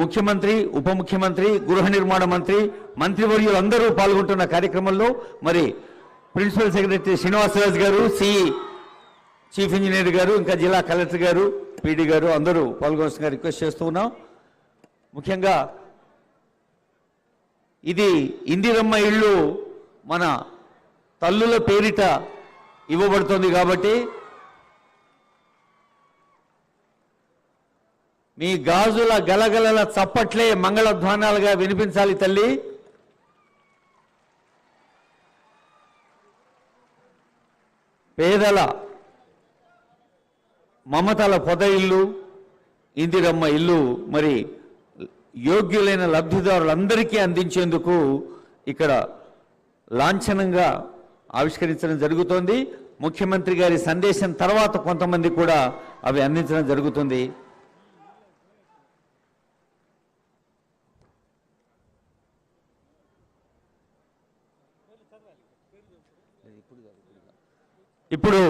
ముఖ్యమంత్రి ఉప ముఖ్యమంత్రి గృహ నిర్మాణ మంత్రి మంత్రివర్యులు అందరూ పాల్గొంటున్న కార్యక్రమంలో మరి ప్రిన్సిపల్ సెక్రటరీ శ్రీనివాసరాజు గారు సిఈ చీఫ్ ఇంజనీర్ గారు ఇంకా జిల్లా కలెక్టర్ గారు పీడీ గారు అందరూ పాల్గొనవలసిందిగా రిక్వెస్ట్ చేస్తూ ఉన్నాం. ముఖ్యంగా ఇది ఇందిరమ్మ ఇళ్ళు మన తల్లుల పేరిట ఇవ్వబడుతుంది కాబట్టి మీ గాజుల గలగలల చప్పట్లే మంగళధ్వానాలుగా వినిపించాలి తల్లి. పేదల మమతల పొద ఇల్లు ఇందిరమ్మ ఇల్లు మరి యోగ్యులైన లబ్ధిదారులందరికీ అందించేందుకు ఇక్కడ లాంఛనంగా ఆవిష్కరించడం జరుగుతోంది. ముఖ్యమంత్రి గారి సందేశం తర్వాత కొంతమంది కూడా అవి అందించడం జరుగుతుంది. ఇప్పుడు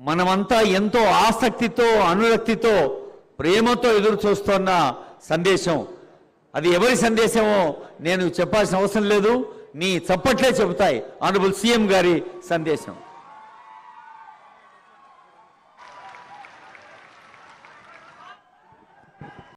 మనమంతా ఎంతో ఆసక్తితో అనురక్తితో ప్రేమతో ఎదురు చూస్తున్న సందేశం. అది ఎవరి సందేశమో నేను చెప్పాల్సిన అవసరం లేదు. నీ చప్పట్లే చెబుతాయి. ఆనరబుల్ సీఎం గారి సందేశం.